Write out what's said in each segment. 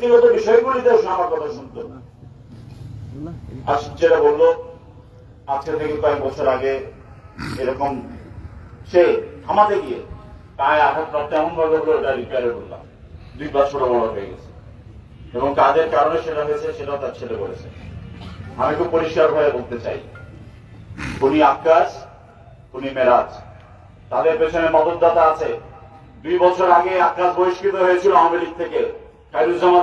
ব্যক্তিগত বিষয়গুলিতেও সে আমার কথা শুনতো না যেটা বলল আজকে থেকে কয়েক বছর আগে এরকম সে থামাতে গিয়ে পায়ে আঘাত প্রাপ্ত এমন ভাবে হলো ওটা রিপেয়ারে করলাম দুই পাঁচ ছোট বড় হয়ে গেছে। এবং কাজের কারণে সেটা হয়েছে সেটাও তার ছেলে করেছে আমি খুব পরিষ্কার ভাবে বলতে চাই উনি আকাশ উনি মেরাজ। তাদের পেছনে মদতদাতা আছে। দুই বছর আগে আকাশ বহিষ্কৃত হয়েছিল আওয়ামী লীগ থেকে।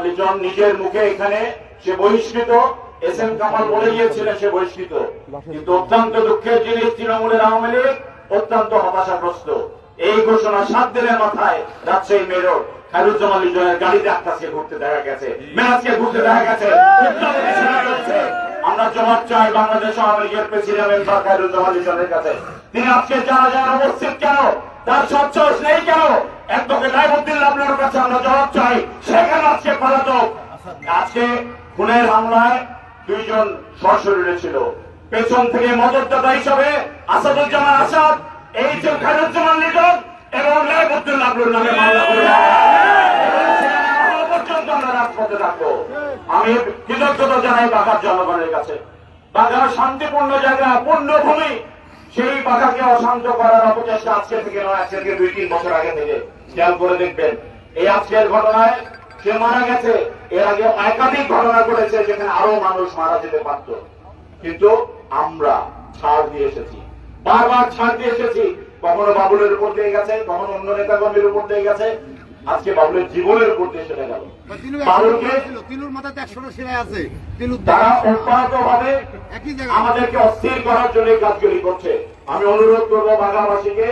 লিটন নিজের মুখে এখানে সে বহিষ্কৃত, এস এম কামাল বলে গিয়েছিলেন সে বহিষ্কৃত। কিন্তু অত্যন্ত দুঃখের জিনিস, তৃণমূলের আওয়ামী লীগ অত্যন্ত হতাশাগ্রস্ত। এই ঘোষণা সাত দিনের মাথায় রাজশাহী মেয়র। খায়রুজ্জামান লিটনের গাড়িতে আকাশকে ঘুরতে দেখা গেছে। ঘুরতে দেখা গেছে। আমরা চাই বাংলাদেশ আওয়ামী লীগের প্রেসিডেন্ট খায়রুজ্জামান লিটনের কাছে। তিনি আজকে যারা যারা কেন তার সচ্ছস নেই কেন? একদমকে নাইমুদ্দিন আপনার কাছে আমরা জবাব চাই, সেখানে আজকে পলাতক। আজকে খুনের হামলায় দুইজন সশরীরে ছিল। পেছন থেকে মদতদাতা হিসাবে আসাদুজ্জামান আসাদ, এই যে খায়রুজ্জামান লিটন এবং নাইমুদ্দিন আবলুর নামে মামলা করে। পর্যন্ত আমরা রাজপথে থাকব। আমি কৃতজ্ঞতা জানাই বাঘার জনগণের কাছে। বাঘা শান্তিপূর্ণ জায়গা, পূর্ণভূমি সেই বাঘাকে অশান্ত করার অপচেষ্টা আজকে থেকে নয়, আজকে থেকে দুই, তিন বছর আগে থেকে। খেয়াল করে দেখবেন, এই আজকের ঘটনায় সে মারা গেছে। এর আগে একাধিক ঘটনা ঘটেছে যেখানে আরও মানুষ মারা যেতে পারত। কিন্তু আমরা ছাড় দিয়ে এসেছি। বারবার ছাড় দিয়ে এসেছি। কখনো বাবুলের উপর দিয়ে গেছে, কখনো অন্য নেতাকর্মীর উপর দিয়ে গেছে। আজকে বাবুলের জীবনের উপর দিয়ে সেটা গেল তিলুর মাথাতে একশোটা সেলাই আছে। তারা অব্যাহত ভাবে আমাদেরকে অস্থির করার জন্য কাজগুলি করছে। আমি অনুরোধ করব বাংলাবাসীকে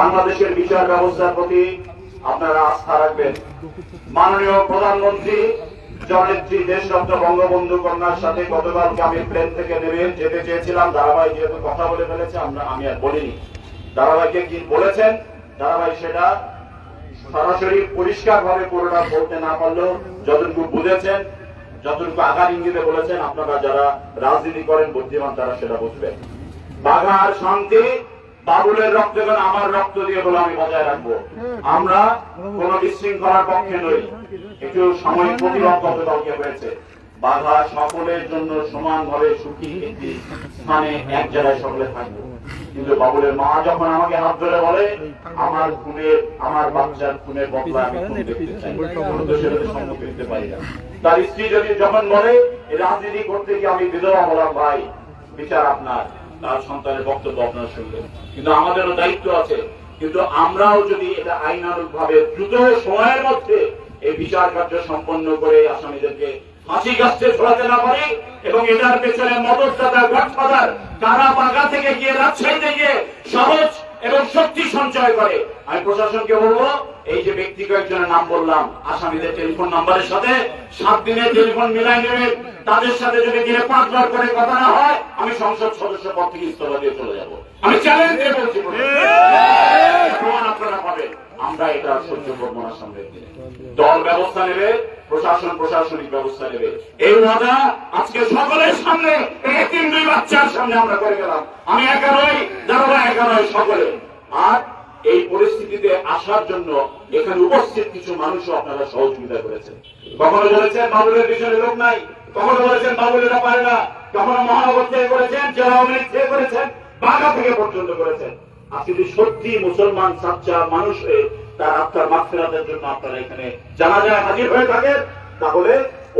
বাংলাদেশের বিচার ব্যবস্থার প্রতি আপনারা আস্থা রাখবেন। মাননীয় প্রধানমন্ত্রী জনেত্রী দেশরত্ন বঙ্গবন্ধু কন্যার সাথে গতকালকে আমি প্লেন থেকে নেমে যেতে চেয়েছিলাম। দারাবাই যেহেতু কথা বলে ফেলেছে আমরা আমি আর বলিনি। দারাবাইকে কি বলেছেন? দারাবাই সেটা সরাসরি পরিষ্কার ভাবে পুরোটা বলতে না পারলেও যতটুকু বুঝেছেন, যতটুকু আঘাত ইঙ্গিতে বলেছেন, আপনারা যারা রাজনীতি করেন, বুদ্ধিমান তারা সেটা বুঝবেন। বাঘার শান্তি, বাবুলের রক্ত এবং আমার রক্ত দিয়ে বলে আমি বজায় রাখব। আমরা কোন বিশৃঙ্খলার পক্ষে নই। একটু সাময়িক প্রতিবাদ গতকালকে হয়েছে। বাঘা সকলের জন্য সমানভাবে সুখী একটি স্থানে, এক জায়গায় সকলে থাকব। কিন্তু বাবুলের মা যখন আমাকে হাত ধরে বলে আমার খুনের আমার বাচ্চার খুনের বদলা আমি খুন দেখতে চাই আমি তো সেটাতে সম্মুখ দিতে পারি না। তার স্ত্রী যদি যখন বলে রাজনীতি করতে গিয়ে আমি বিধবা হলাম ভাই বিচার আপনার। তার সন্তানের বক্তব্য আপনার শুনলেন। কিন্তু আমাদেরও দায়িত্ব আছে। কিন্তু আমরাও যদি এটা আইনানুক ভাবে দ্রুত সময়ের মধ্যে এই বিচার কার্য সম্পন্ন করে আসামিদেরকে ফাঁসি গাছতে ছড়াতে না পারি এবং এটার পেছনে মদতদাতা গডফাদার কারা বাগা থেকে গিয়ে রাজশাহীতে গিয়ে সহজ এবং শক্তি সঞ্চয় করে। আমি প্রশাসনকে বলব এই যে ব্যক্তি কয়েকজনের নাম বললাম আসামিদের টেলিফোন নাম্বারের সাথে সাত দিনের টেলিফোন মিলাই নেবেন। তাদের সাথে যদি দিনে পাঁচবার করে কথা না হয় আমি সংসদ সদস্য পদ থেকে ইস্তফা দিয়ে চলে যাব। আমি চ্যালেঞ্জ দিয়ে বলছি প্রমাণ আপনারা পাবেন। আমরা এটা সহ্য করব না সামনে দল ব্যবস্থা নেবে প্রশাসন প্রশাসনিক ব্যবস্থা নেবে। এই ওয়াদা আজকে সকলের সামনে তিন দুই বাচ্চার সামনে আমরা করে গেলাম। আমি একা নই যারা একা নয়, সকলে। আর এই পরিস্থিতিতে আসার জন্য এখানে উপস্থিত কিছু মানুষও আপনারা সহযোগিতা করেছেন। কখনো বলেছেন বাবুলের পিছনে লোক নাই, কখনো বলেছেন বাবুলেরা পারে না, কখনো মহানগর থেকে করেছেন, জেলা আওয়ামী থেকে করেছেন বাঘা থেকে পর্যন্ত করেছেন। আজকে সত্যি মুসলমান, সাচ্চা মানুষ হয়ে তার আত্মার মাগফিরাতের জন্য আপনারা এখানে জানা যায় হাজির হয়ে থাকেন। তাহলে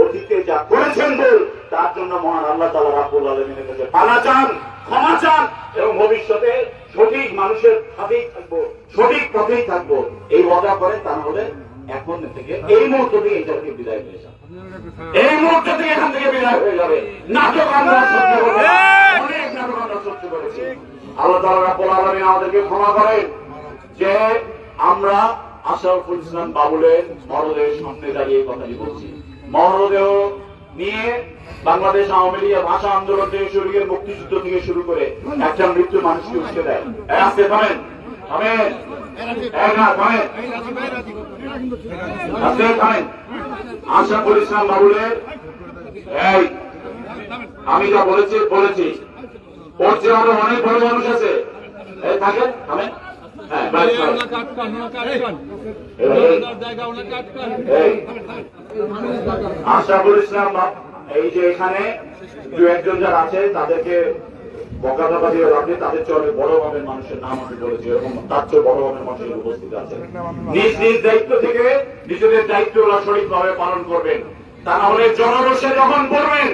অতীতে যা করেছেন বল তার জন্য মহান আল্লাহ তালা রাবুল আলমিনের কাছে পালা চান, ক্ষমা চান এবং ভবিষ্যতে সঠিক মানুষের সাথেই থাকব, সঠিক পথেই থাকব। এই ওয়াদা করেন, তা হলে এখন থেকে এই মুহূর্ত থেকে এটা থেকে বিদায় হয়ে যাবে। এই মুহূর্ত থেকে এখান থেকে বিদায় হয়ে যাবে। নাটক আমরা সহ্য করব না। অনেক নাটক আমরা সহ্য করেছি। আল্লাহ তালা রাব্বুল আলামিন আমাদেরকে ক্ষমা করেন যে আমরা আশরাফুল ইসলাম বাবুলের মরদেহ সামনে দাঁড়িয়ে কথাটি বলছি। মরদেহ নিয়ে বাংলাদেশ আওয়ামী লীগের ভাষা আন্দোলন থেকে শুরু করে মুক্তিযুদ্ধ থেকে শুরু করে একটা মৃত্যু মানুষকে উঠতে দেয়। আস্তে থামেন বাবুলের আমি যা বলেছি বলেছি। ওর যে আরও অনেক বড় মানুষ আছে। থাকেন, থামেন। হ্যাঁ ওনাকে আটকান এই, আশরাফুল ইসলাম যে এখানে দু একজন যারা আছে তাদেরকে বকা ধকা দিয়ে নেই, তাদের অনেক বড় ভাবের মানুষের নাম আমি বলেছি এরকম তার চেয়ে বড় ভাবের মানুষের উপস্থিত আছে। নিজ নিজ দায়িত্ব থেকে নিজেদের দায়িত্ব সঠিকভাবে পালন করবেন। তা না হলে জনরোষে যখন পড়বেন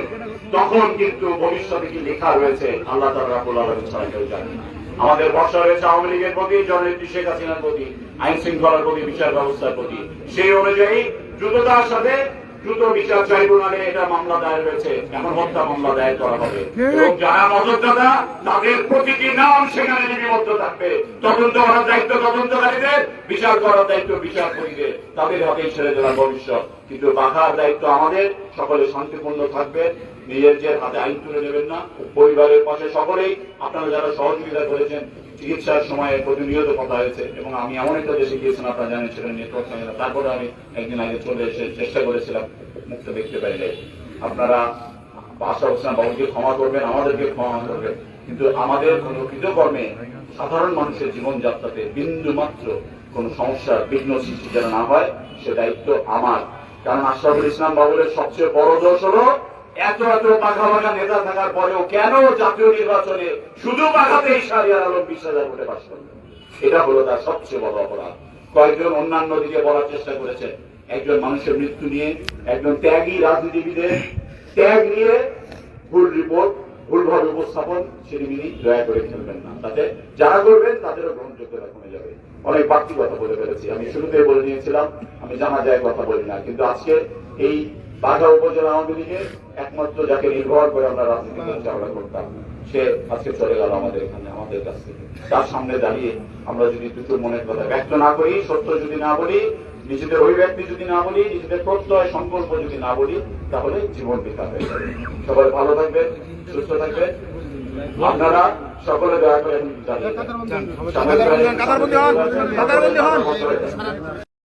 তখন কিন্তু ভবিষ্যতে কি লেখা রয়েছে আল্লাহ তালা রাবুল আলমী ছাড়া কেউ জানে না। আমাদের বর্ষা রয়েছে আওয়ামী লীগের প্রতি জননেত্রী শেখ হাসিনার প্রতি আইন শৃঙ্খলার প্রতি বিচার ব্যবস্থার প্রতি। সেই অনুযায়ী দ্রুততার সাথে দ্রুত বিচার ট্রাইব্যুনালে এটা মামলা দায়ের হয়েছে এমন হত্যা মামলা দায়ের করা হবে। এবং যারা মদতদাতা তাদের প্রতিটি নাম সেখানে থাকবে। তদন্ত করার দায়িত্ব তদন্তকারীদের, বিচার করার দায়িত্ব বিচারপতিদের তাদের হাতেই ছেড়ে দেওয়ার ভবিষ্যৎ। কিন্তু বাঁকার দায়িত্ব আমাদের, সকলে শান্তিপূর্ণ থাকবে। নিজের যে হাতে আইন তুলে নেবেন না, পরিবারের পাশে সকলেই, আপনারা যারা সহযোগিতা করেছেন, চিকিৎসার সময় প্রতিনিয়ত কথা হয়েছে, এবং আমি এমন একটা দেশে গিয়েছিলাম, আপনারা জানেন সেটা নেটওয়ার্ক। তারপরে আমি একদিন আগে চলে এসে চেষ্টা করেছিলাম, মুক্ত দেখতে পাইলে। আপনারা আশা হোসেন বাবুকে ক্ষমা করবেন, আমাদেরকে ক্ষমা করবেন। কিন্তু আমাদের কোন কৃতকর্মে সাধারণ মানুষের জীবনযাত্রাতে বিন্দু মাত্র কোন সমস্যার বিঘ্ন সৃষ্টি যেন না হয়, সে দায়িত্ব আমার। কারণ আশরাফুল ইসলাম বাবুলের সবচেয়ে বড় দোষ হলো, এত এত পাখা পাখা নেতা থাকার পরেও কেন জাতীয় নির্বাচনে শুধু পাখাতে সারিয়ার আলম বিশ হাজার ভোটে পাশ করলেন? এটা হলো তার সবচেয়ে বড় অপরাধ। কয়েকজন অন্যান্য দিকে বলার চেষ্টা করেছেন। একজন মানুষের মৃত্যু নিয়ে একজন ত্যাগী রাজনীতিবিদের ত্যাগ নিয়ে ভুল রিপোর্ট ভুলভাবে উপস্থাপন সেদিনই দয়া করে খেলবেন না। তাতে যারা করবেন, তাদেরও গ্রহণযোগ্যতা কমে যাবে। অনেক বাড়তি কথা বলে ফেলেছি। আমি শুরুতে বলে নিয়েছিলাম, আমি জানা যায় কথা বলি না। কিন্তু আজকে এই বাঘা উপজেলা আওয়ামী লীগের একমাত্র যাকে নির্ভর করে আমরা রাজনীতি পরিচালনা করতাম সে আজকে চলে গেল আমাদের এখানে, আমাদের কাছ থেকে। তার সামনে দাঁড়িয়ে আমরা যদি দুটো মনের কথা ব্যক্ত না করি, সত্য যদি না বলি, নিজেদের অভিব্যক্তি যদি না বলি, নিজেদের প্রত্যয় সংকল্প যদি না বলি, তাহলে জীবন বেকার হয়ে যাবে। সবাই ভালো থাকবেন, সুস্থ থাকবেন। আপনারা সকলে দয়া করে